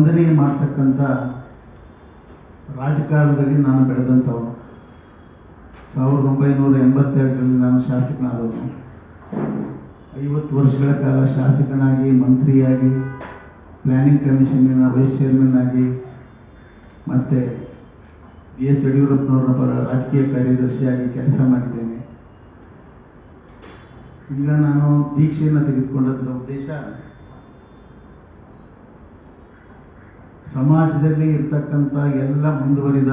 ಸ್ಪಂದನೆ ಮಾಡ್ತಕ್ಕಂಥ ರಾಜಕಾರಣದಲ್ಲಿ ನಾನು ಬೆಳೆದಂಥವನು. ಸಾವಿರದ ಒಂಬೈನೂರ ಎಂಬತ್ತೆರಡರಲ್ಲಿ ನಾನು ಶಾಸಕನಾದವನು. ಐವತ್ತು ವರ್ಷಗಳ ಕಾಲ ಶಾಸಕನಾಗಿ, ಮಂತ್ರಿಯಾಗಿ ಪ್ಲ್ಯಾನಿಂಗ್ ಕಮಿಷನ್ನಿನ ವೈಸ್ ಚೇರ್ಮನ್ ಆಗಿ, ಮತ್ತು ಬಿ ಎಸ್ ಯಡಿಯೂರಪ್ಪನವರ ಪರ ರಾಜಕೀಯ ಕಾರ್ಯದರ್ಶಿಯಾಗಿ ಕೆಲಸ ಮಾಡಿದ್ದೇನೆ. ಈಗ ನಾನು ದೀಕ್ಷೆಯನ್ನು ತೆಗೆದುಕೊಂಡಂಥ ಉದ್ದೇಶ ಸಮಾಜದಲ್ಲಿ ಇರ್ತಕ್ಕಂಥ ಎಲ್ಲ ಮುಂದುವರಿದ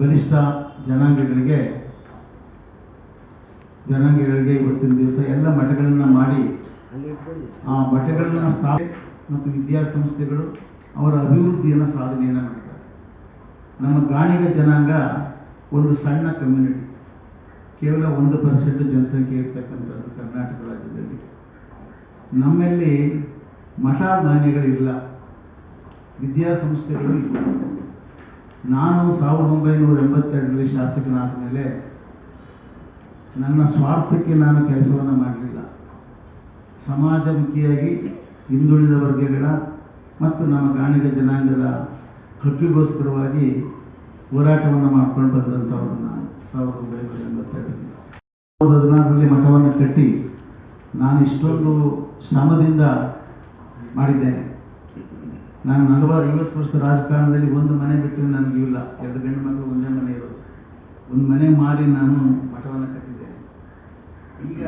ಬಲಿಷ್ಠ ಜನಾಂಗಗಳಿಗೆ ಜನಾಂಗಗಳಿಗೆ ಇವತ್ತಿನ ದಿವಸ ಎಲ್ಲ ಮಠಗಳನ್ನು ಮಾಡಿ, ಆ ಮಠಗಳನ್ನ ಸ್ಥಾಪನೆ ಮತ್ತು ವಿದ್ಯಾಸಂಸ್ಥೆಗಳು ಅವರ ಅಭಿವೃದ್ಧಿಯನ್ನು ಸಾಧನೆಯನ್ನು ಮಾಡಿದ್ದಾರೆ. ನಮ್ಮ ಗಾಣಿಗ ಜನಾಂಗ ಒಂದು ಸಣ್ಣ ಕಮ್ಯುನಿಟಿ ಕೇವಲ ಒಂದು ಪರ್ಸೆಂಟ್ ಜನಸಂಖ್ಯೆ ಇರ್ತಕ್ಕಂಥದ್ದು ಕರ್ನಾಟಕ ರಾಜ್ಯದಲ್ಲಿ. ನಮ್ಮಲ್ಲಿ ಮಠ ಧಾನ್ಯಗಳಿಲ್ಲ ವಿದ್ಯಾಸಂಸ್ಥೆಗಳು ಇಲ್ಲ ನಾನು ಸಾವಿರದ ಒಂಬೈನೂರ ಎಂಬತ್ತೆರಡರಲ್ಲಿ ಶಾಸಕನಾದ ಮೇಲೆ ನನ್ನ ಸ್ವಾರ್ಥಕ್ಕೆ ನಾನು ಕೆಲಸವನ್ನು ಮಾಡಲಿಲ್ಲ. ಸಮಾಜಮುಖಿಯಾಗಿ ಹಿಂದುಳಿದ ವರ್ಗಗಳ ಮತ್ತು ನಮ್ಮ ಗಾಣಿಗ ಜನಾಂಗದ ಹಕ್ಕಿಗೋಸ್ಕರವಾಗಿ ಹೋರಾಟವನ್ನು ಮಾಡ್ಕೊಂಡು ಬಂದಂಥವ್ರು ನಾನು ಸಾವಿರದ ಒಂಬೈನೂರ ಎಂಬತ್ತೆರಡರಲ್ಲಿ. ಸಾವಿರದ ಹದಿನಾರರಲ್ಲಿ ಮಠವನ್ನು ಕಟ್ಟಿ ನಾನು ಇಷ್ಟೊಂದು ಶ್ರಮದಿಂದ ಮಾಡಿದ್ದೇನೆ. ನಾನು ನಲವತ್ತು ಐವತ್ತು ವರ್ಷ ರಾಜಕಾರಣದಲ್ಲಿ ಒಂದು ಮನೆ ಬಿಟ್ಟರೆ ನನಗೆ ಇಲ್ಲ. ಎರಡು ಗಂಡು ಮಕ್ಕಳು, ಒಂದೇ ಮನೆ ಇರೋದು. ಒಂದು ಮನೆ ಮಾರಿ ನಾನು ಮಠವನ್ನು ಕಟ್ಟಿದ್ದೆ ಈಗ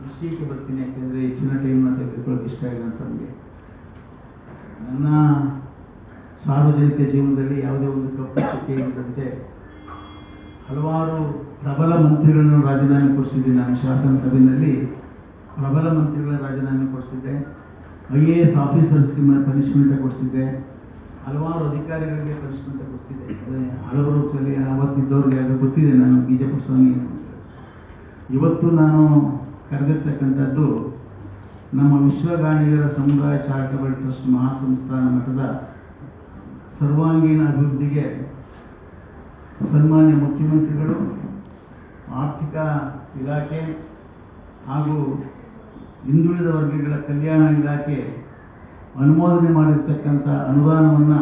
ಕೃಷಿಗೆ ಬರ್ತೀನಿ, ಯಾಕೆಂದರೆ ಹೆಚ್ಚಿನ ಟೈಮ್ನ ತೆಗೆದುಕೊಳ್ಳೋಕೆ ಇಷ್ಟ ಇಲ್ಲ ಅಂತ ನನಗೆ ನನ್ನ ಸಾರ್ವಜನಿಕ ಜೀವನದಲ್ಲಿ ಯಾವುದೇ ಒಂದು ಕಪ್ಪು ಚುಕ್ಕೆ ಇಲ್ಲದಂತೆ ಹಲವಾರು ಪ್ರಬಲ ಮಂತ್ರಿಗಳನ್ನು ರಾಜೀನಾಮೆ ಕೊಡಿಸಿದ್ದೆ ನಾನು ಶಾಸನಸಭೆಯಲ್ಲಿ ಪ್ರಬಲ ಮಂತ್ರಿಗಳ ರಾಜೀನಾಮೆ ಕೊಡಿಸಿದ್ದೆ. ಐ ಎ ಎಸ್ ಆಫೀಸರ್ಸ್ಗೆ ಪನಿಷ್ಮೆಂಟ್ ಕೊಡಿಸಿದೆ ಹಲವಾರು ಅಧಿಕಾರಿಗಳಿಗೆ ಪನಿಷ್ಮೆಂಟ್ ಕೊಡಿಸಿದೆ ಹಲವರು ಅವತ್ತಿದ್ದವ್ರಿಗೆ ಯಾರು ಗೊತ್ತಿದೆ ನಾನು ಬಿಜೆಪಿ ಸ್ವಾಮಿ ಇವತ್ತು ನಾನು ಕರೆದಿರ್ತಕ್ಕಂಥದ್ದು ನಮ್ಮ ವಿಶ್ವಗಾಣಿಗರ ಸಮುದಾಯ ಚಾರಿಟಬಲ್ ಟ್ರಸ್ಟ್ ಮಹಾಸಂಸ್ಥಾನ ಮಠದ ಸರ್ವಾಂಗೀಣ ಅಭಿವೃದ್ಧಿಗೆ ಸನ್ಮಾನ್ಯ ಮುಖ್ಯಮಂತ್ರಿಗಳು ಆರ್ಥಿಕ ಇಲಾಖೆ ಹಾಗೂ ಹಿಂದುಳಿದ ವರ್ಗಗಳ ಕಲ್ಯಾಣ ಇಲಾಖೆ ಅನುಮೋದನೆ ಮಾಡಿರ್ತಕ್ಕಂಥ ಅನುದಾನವನ್ನು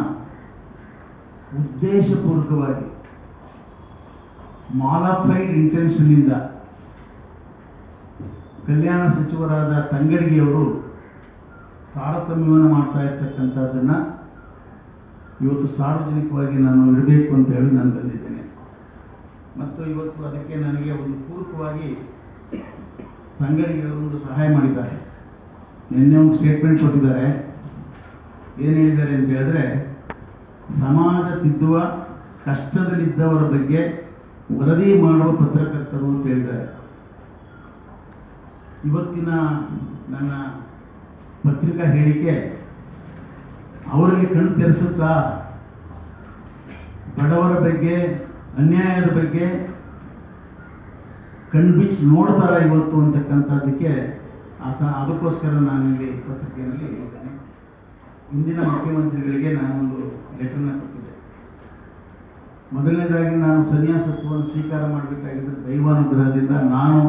ಉದ್ದೇಶಪೂರ್ವಕವಾಗಿ ಮಾಲಫೈಡ್ ಇಂಟೆನ್ಷನ್ನಿಂದ ಕಲ್ಯಾಣ ಸಚಿವರಾದ ತಂಗಡಿಗೆಯವರು ತಾರತಮ್ಯವನ್ನು ಮಾಡ್ತಾ ಇರ್ತಕ್ಕಂಥದ್ದನ್ನು ಇವತ್ತು ಸಾರ್ವಜನಿಕವಾಗಿ ನಾನು ಇಡಬೇಕು ಅಂತ ಹೇಳಿ ನಾನು ಬಂದಿದ್ದೇನೆ. ಮತ್ತು ಇವತ್ತು ಅದಕ್ಕೆ ನನಗೆ ಒಂದು ಪೂರಕವಾಗಿ ತಂಗಡಿಗೆಯವರು ಒಂದು ಸಹಾಯ ಮಾಡಿದ್ದಾರೆ. ನಿನ್ನೆ ಒಂದು ಸ್ಟೇಟ್ಮೆಂಟ್ ಕೊಟ್ಟಿದ್ದಾರೆ. ಏನು ಹೇಳಿದ್ದಾರೆ ಅಂತ ಹೇಳಿದ್ರೆ, ಸಮಾಜ ತಿದ್ದುವ ಕಷ್ಟದಲ್ಲಿದ್ದವರ ಬಗ್ಗೆ ವರದಿ ಮಾಡುವ ಪತ್ರಕರ್ತರು ಅಂತ ಹೇಳಿದ್ದಾರೆ. ಇವತ್ತಿನ ನನ್ನ ಪತ್ರಿಕಾ ಹೇಳಿಕೆ, ಅವರಿಗೆ ಕಣ್ಣು ತೆರೆಸುತ್ತಾ, ಬಡವರ ಬಗ್ಗೆ, ಅನ್ಯಾಯದ ಬಗ್ಗೆ ಕಣ್ಬಿಚ್ಚಿ ನೋಡ್ತಾರ ಇವತ್ತು ಅಂತಕ್ಕಂಥದ್ದಕ್ಕೆ ಆ ಸ, ಅದಕ್ಕೋಸ್ಕರ ನಾನಿಲ್ಲಿ ಪತ್ರಿಕೆಯಲ್ಲಿ ಇಂದಿನ ಮುಖ್ಯಮಂತ್ರಿಗಳಿಗೆ ನಾನೊಂದು ಲೆಟರ್ನ ಕೊಟ್ಟಿದ್ದೆ. ಮೊದಲನೇದಾಗಿ ನಾನು ಸನ್ಯಾಸತ್ವವನ್ನು ಸ್ವೀಕಾರ ಮಾಡಬೇಕಾಗಿದ್ದ ದೈವಾನುಗ್ರಹದಿಂದ ನಾನು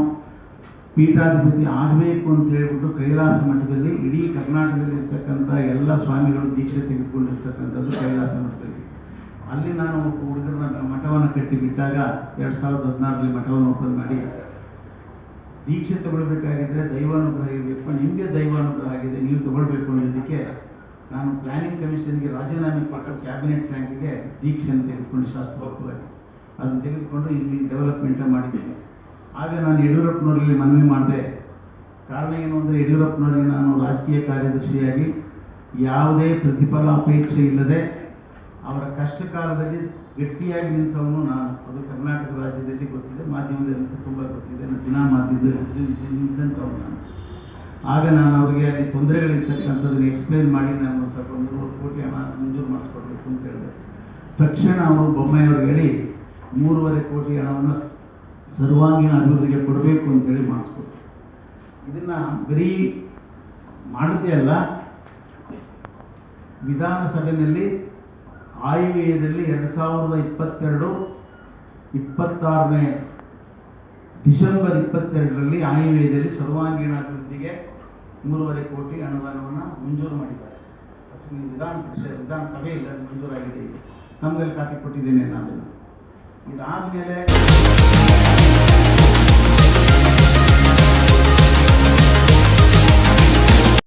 ಪೀಠಾಧಿಪತಿ ಆಗಬೇಕು ಅಂತ ಹೇಳ್ಬಿಟ್ಟು ಕೈಲಾಸ ಮಠದಲ್ಲಿ ಇಡೀ ಕರ್ನಾಟಕದಲ್ಲಿ ಇರ್ತಕ್ಕಂಥ ಎಲ್ಲ ಸ್ವಾಮಿಗಳು ದೀಕ್ಷೆ ತೆಗೆದುಕೊಂಡಿರ್ತಕ್ಕಂಥದ್ದು ಕೈಲಾಸ ಮಠದಲ್ಲಿ. ಅಲ್ಲಿ ನಾನು ಹುಡುಗರನ್ನ ಮಠವನ್ನು ಕಟ್ಟಿ ಬಿಟ್ಟಾಗ ಎರಡು ಸಾವಿರದ ಹದಿನಾರರಲ್ಲಿ ಮಠವನ್ನು ಓಪನ್ ಮಾಡಿ ದೀಕ್ಷೆ ತಗೊಳ್ಬೇಕಾಗಿದ್ರೆ ದೈವಾನುಗ್ರಹ ಇರಬೇಕು, ನಿಮಗೆ ದೈವಾನುಗ್ರಹ ಆಗಿದೆ, ನೀವು ತಗೊಳ್ಬೇಕು ಅನ್ನೋದಕ್ಕೆ ನಾನು ಪ್ಲಾನಿಂಗ್ ಕಮಿಷನ್ಗೆ ರಾಜೀನಾಮೆ ಕೊಟ್ಟು ಕ್ಯಾಬಿನೆಟ್ ರ್ಯಾಂಕಿಗೆ ದೀಕ್ಷೆಯನ್ನು ತೆಗೆದುಕೊಂಡು ಶಾಸ್ತ್ರವಾಗಿ ಅದನ್ನು ತೆಗೆದುಕೊಂಡು ಇಲ್ಲಿ ಡೆವಲಪ್ಮೆಂಟ್ ಮಾಡಿದ್ದೀನಿ. ಆಗ ನಾನು ಯಡಿಯೂರಪ್ಪನವರಲ್ಲಿ ಮನವಿ ಮಾಡಿದೆ. ಕಾರಣ ಏನು ಅಂದರೆ ಯಡಿಯೂರಪ್ಪನವರಿಗೆ ನಾನು ರಾಜಕೀಯ ಕಾರ್ಯದರ್ಶಿಯಾಗಿ ಯಾವುದೇ ಪ್ರತಿಫಲಾಪೇಕ್ಷೆ ಇಲ್ಲದೆ ಅವರ ಕಷ್ಟ ಕಾಲದಲ್ಲಿ ಗಟ್ಟಿಯಾಗಿ ನಿಂತವನು ನಾನು. ಅದು ಕರ್ನಾಟಕ ರಾಜ್ಯದಲ್ಲಿ ಗೊತ್ತಿದೆ ಮಾಧ್ಯಮದಲ್ಲಿ ತುಂಬ ಗೊತ್ತಿದೆ. ನಾನು ದಿನ ಮಾಧ್ಯಮದಲ್ಲಿ ನಿಂತವನು ನಾನು. ಆಗ ನಾನು ಅವರಿಗೆ ಅಲ್ಲಿ ತೊಂದರೆಗಳಿರ್ತಕ್ಕಂಥದ್ದನ್ನು ಎಕ್ಸ್ಪ್ಲೇನ್ ಮಾಡಿ ನಾನು ಸ್ವಲ್ಪ ಮೂರುವರೆ ಕೋಟಿ ಹಣ ಮಂಜೂರು ಮಾಡಿಸ್ಕೊಡ್ಬೇಕು ಅಂತ ಹೇಳಿದೆ. ತಕ್ಷಣ ಅವರು ಬೊಮ್ಮಾಯಿಯವ್ರಿಗೆ ಹೇಳಿ, ಮೂರುವರೆ ಕೋಟಿ ಹಣವನ್ನು ಸರ್ವಾಂಗೀಣ ಅಭಿವೃದ್ಧಿಗೆ ಕೊಡಬೇಕು ಅಂತೇಳಿ ಮಾಡಿಸ್ಕೊಟ್ರು. ಇದನ್ನು ಬರೀ ಮಾಡಿದ್ದೇ ಅಲ್ಲ, ವಿಧಾನಸಭೆಯಲ್ಲಿ ಆಯವ್ಯಯದಲ್ಲಿ ಎರಡು ಸಾವಿರದ ಇಪ್ಪತ್ತೆರಡು, ಇಪ್ಪತ್ತಾರನೇ ಡಿಸೆಂಬರ್ ಇಪ್ಪತ್ತೆರಡರಲ್ಲಿ ಆಯವ್ಯಯದಲ್ಲಿ ಸರ್ವಾಂಗೀಣ ಅಭಿವೃದ್ಧಿಗೆ ಮೂರುವರೆ ಕೋಟಿ ಅನುದಾನವನ್ನು ಮಂಜೂರು ಮಾಡಿದ್ದಾರೆ. ವಿಧಾನ ಪರಿಷತ್ ವಿಧಾನಸಭೆಯಲ್ಲಿ ಅದು ಮಂಜೂರಾಗಿದೆ ನಮ್ಮಲ್ಲಿ ಕಾಪಿ ಕೊಟ್ಟಿದ್ದೇನೆ ನಾನು ಇದಾದ ಮೇಲೆ